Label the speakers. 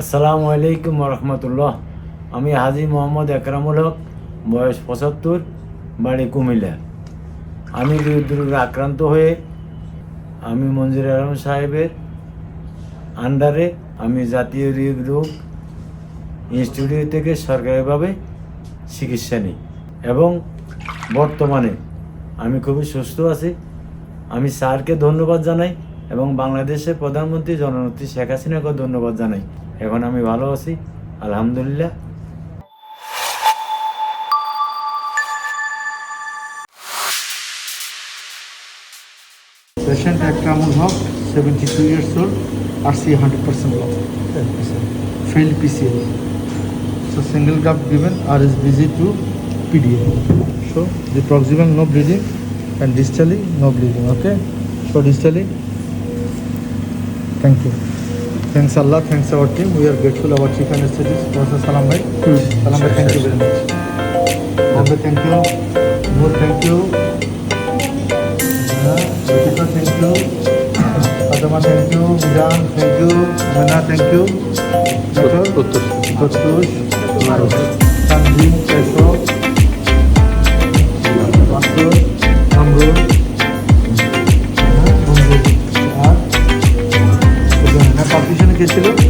Speaker 1: আসসালামু আলাইকুম রহমতুল্লাহ। আমি হাজি মোহাম্মদ একরামুল হক, বয়স পঁচাত্তর, বাড়ি কুমিল্লা। আমি হৃদরোগে আক্রান্ত হয়ে আমি মঞ্জুর আলম সাহেবের আন্ডারে আমি জাতীয় হৃদরোগ ইনস্টিটিউট থেকে সরকারিভাবে চিকিৎসা নিই এবং বর্তমানে আমি খুবই সুস্থ আছি। আমি স্যারকে ধন্যবাদ জানাই। এবং বাংলাদেশের প্রধানমন্ত্রী জননেত্রী শেখ হাসিনাকে ধন্যবাদ জানাই। এখন আমি ভালো আছি। আলহামদুলিল্লাহ।
Speaker 2: পেশেন্ট একটা মন হক seventy two years old R C hundred percent lock fail so single cup given R is busy to PDL so the proximal no breathing and ডিস্টালিং no breathing okay so ডিস্টালিং thank you thanks Allah thanks our team we are grateful our chief and studies सलाम भाई सलाम भाई thank you very much thank you more thank you thank you अदमा thank you Mizan thank you Mona thank you doctor আর পাবলিশনে কে ছিল